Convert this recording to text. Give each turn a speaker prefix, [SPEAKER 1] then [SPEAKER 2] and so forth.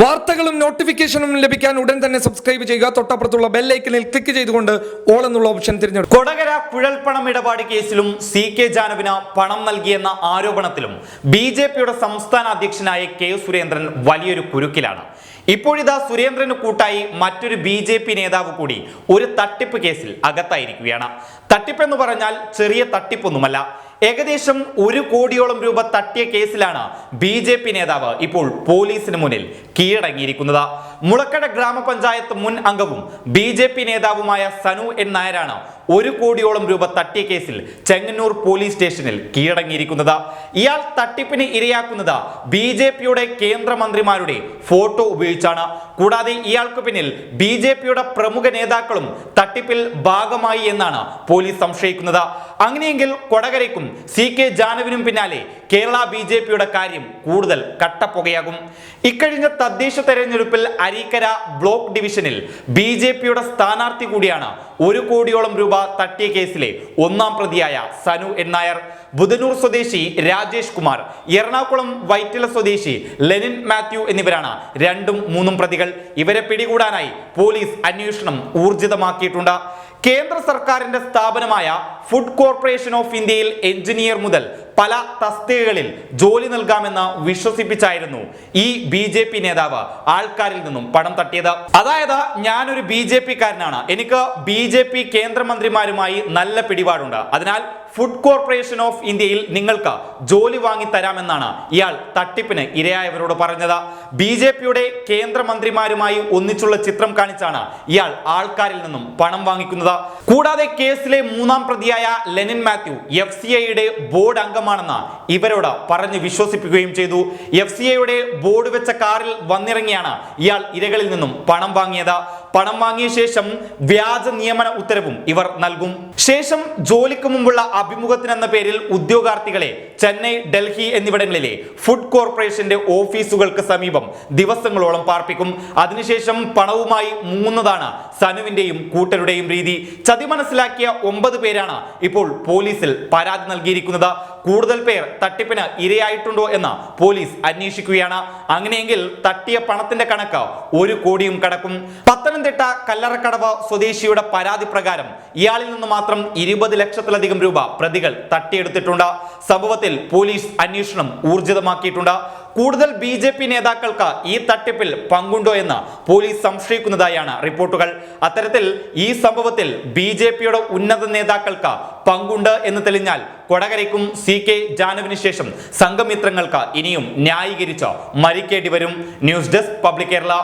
[SPEAKER 1] വാർത്തകളും നോട്ടിഫിക്കേഷനും ലഭിക്കാൻ ഉടൻ തന്നെ സബ്സ്ക്രൈബ് ചെയ്യുക. തൊട്ടപ്പുറത്തുള്ള ബെല്ലൈക്കനിൽ ക്ലിക്ക് ചെയ്തുകൊണ്ട് ഓൾ എന്നുള്ള ഓപ്ഷൻ തിരഞ്ഞെടുക്കും
[SPEAKER 2] കൊടകര കുഴൽപ്പണം ഇടപാട് കേസിലും സി കെ ജാനുവിന് പണം നൽകിയെന്ന ആരോപണത്തിലും ബി ജെ പിയുടെ സംസ്ഥാന അധ്യക്ഷനായ കെ സുരേന്ദ്രൻ വലിയൊരു കുരുക്കിലാണ്. ഇപ്പോഴിതാ സുരേന്ദ്രന് കൂട്ടായി മറ്റൊരു ബി ജെ പി നേതാവ് കൂടി ഒരു തട്ടിപ്പ് കേസിൽ അകത്തായിരിക്കുകയാണ്. തട്ടിപ്പെന്ന് പറഞ്ഞാൽ ചെറിയ തട്ടിപ്പൊന്നുമല്ല. ഏകദേശം ഒരു കോടിയോളം രൂപ തട്ടിയ കേസിലാണ് ബി ജെ പി നേതാവ് ഇപ്പോൾ പോലീസിന് മുന്നിൽ കീഴടങ്ങിയിരിക്കുന്നത്. മുളക്കട ഗ്രാമപഞ്ചായത്ത് മുൻ അംഗവും ബി ജെ പി നേതാവുമായ സനു എൻ നായരാണ് ഒരു കോടിയോളം രൂപ തട്ടിയ കേസിൽ ചെങ്ങന്നൂർ പോലീസ് സ്റ്റേഷനിൽ കീഴടങ്ങിയിരിക്കുന്നത്. ഇയാൾ തട്ടിപ്പിന് ഇരയാക്കുന്നത് ബി ജെ പിയുടെ കേന്ദ്രമന്ത്രിമാരുടെ ഫോട്ടോ ഉപയോഗിച്ചാണ്. കൂടാതെ ഇയാൾക്ക് പിന്നിൽ ബി ജെ പിയുടെ പ്രമുഖ നേതാക്കളും തട്ടിപ്പിൽ ഭാഗമായി എന്നാണ് പോലീസ് സംശയിക്കുന്നത്. അങ്ങനെയെങ്കിൽ കൊടകരയ്ക്കും സി കെ ജാനുവിനും പിന്നാലെ കേരള ബി ജെ പിയുടെ കാര്യം കൂടുതൽ കട്ടപ്പുകയാകും. ഇക്കഴിഞ്ഞ തദ്ദേശ തെരഞ്ഞെടുപ്പിൽ അരീക്കര ബ്ലോക്ക് ഡിവിഷനിൽ ബി ജെ പിയുടെ സ്ഥാനാർത്ഥി കൂടിയാണ് ഒരു കോടിയോളം രൂപ തട്ടിയ കേസിലെ ഒന്നാം പ്രതിയായ സനു എൻ നായർ. ബുധനൂർ സ്വദേശി രാജേഷ് കുമാർ എറണാകുളം വൈറ്റില സ്വദേശി ലെനിൻ മാത്യു എന്നിവരാണ് രണ്ടും മൂന്നും പ്രതികൾ. ഇവരെ പിടികൂടാനായി പോലീസ് അന്വേഷണം ഊർജിതമാക്കിയിട്ടുണ്ട്. കേന്ദ്ര സർക്കാരിന്റെ സ്ഥാപനമായ ഫുഡ് കോർപ്പറേഷൻ ഓഫ് ഇന്ത്യയിൽ എഞ്ചിനീയർ മുതൽ പല തസ്തികകളിൽ ജോലി നൽകാമെന്ന് വിശ്വസിപ്പിച്ചായിരുന്നു ഈ ബി ജെ പി നേതാവ് ആൾക്കാരിൽ നിന്നും പണം തട്ടിയത്. അതായത് ഞാനൊരു ബി ജെ പി കാരനാണ് എനിക്ക് ബി ജെ പി കേന്ദ്രമന്ത്രിമാരുമായി നല്ല പിടിപാടുണ്ട്. അതിനാൽ ഫുഡ് കോർപ്പറേഷൻ ഓഫ് ഇന്ത്യയിൽ നിങ്ങൾക്ക് ജോലി വാങ്ങി തരാമെന്നാണ് ഇയാൾ തട്ടിപ്പിന് ഇരയായവരോട് പറഞ്ഞത്. ബി ജെ പിയുടെ കേന്ദ്രമന്ത്രിമാരുമായി ഒന്നിച്ചുള്ള ചിത്രം കാണിച്ചാണ് ഇയാൾ ആൾക്കാരിൽ നിന്നും പണം വാങ്ങിക്കുന്നത്. കൂടാതെ കേസിലെ മൂന്നാം പ്രതിയായ ലെനിൻ മാത്യു എഫ് സി ഐയുടെ ബോർഡ് അംഗമാണെന്ന് ഇവരോട് പറഞ്ഞു വിശ്വസിപ്പിക്കുകയും ചെയ്തു. എഫ് സി ഐയുടെ ബോർഡ് വെച്ച കാറിൽ വന്നിറങ്ങിയാണ് ഇയാൾ ഇരകളിൽ നിന്നും പണം വാങ്ങിയത്. പണം വാങ്ങിയ ശേഷം വ്യാജ നിയമന ഉത്തരവും ഇവർ നൽകും. ശേഷം ജോലിക്ക് മുമ്പുള്ള അഭിമുഖത്തിനെന്ന പേരിൽ ഉദ്യോഗാർത്ഥികളെ ചെന്നൈ ഡൽഹി എന്നിവിടങ്ങളിലെ ഫുഡ് കോർപ്പറേഷന്റെ ഓഫീസുകൾക്ക് സമീപം ദിവസങ്ങളോളം പാർപ്പിക്കും. അതിനുശേഷം പണവുമായി മൂന്നതാണ് സനുവിന്റെയും കൂട്ടരുടെയും രീതി. ചതി മനസ്സിലാക്കിയ ഒമ്പത് പേരാണ് ഇപ്പോൾ പോലീസിൽ പരാതി നൽകിയിരിക്കുന്നത്. കൂടുതൽ പേർ തട്ടിപ്പിന് ഇരയായിട്ടുണ്ടോ എന്ന് പോലീസ് അന്വേഷിക്കുകയാണ്. അങ്ങനെയെങ്കിൽ തട്ടിയ പണത്തിന്റെ കണക്ക് ഒരു കോടിയും കടക്കും. പത്തനംതിട്ട കല്ലറക്കടവ് സ്വദേശിയുടെ പരാതി പ്രകാരം ഇയാളിൽ നിന്ന് മാത്രം ഇരുപത് ലക്ഷത്തിലധികം രൂപ പ്രതികൾ തട്ടിയെടുത്തിട്ടുണ്ട്. സംഭവത്തിൽ പോലീസ് അന്വേഷണം ഊർജിതമാക്കിയിട്ടുണ്ട്. കൂടുതൽ ബി ജെ പി നേതാക്കൾക്ക് ഈ തട്ടിപ്പിൽ പങ്കുണ്ടോ എന്ന് പോലീസ് സംശയിക്കുന്നതായാണ് റിപ്പോർട്ടുകൾ. അത്തരത്തിൽ ഈ സംഭവത്തിൽ ബി ജെ പിയുടെ ഉന്നത നേതാക്കൾക്ക് പങ്കുണ്ട് എന്ന് തെളിഞ്ഞാൽ കൊടകരയ്ക്കും സി കെ ജാനുവിന് ശേഷം സംഘമിത്രങ്ങൾക്ക് ഇനിയും ന്യായീകരിച്ച് മരിക്കേണ്ടി വരും. News desk public Kerala.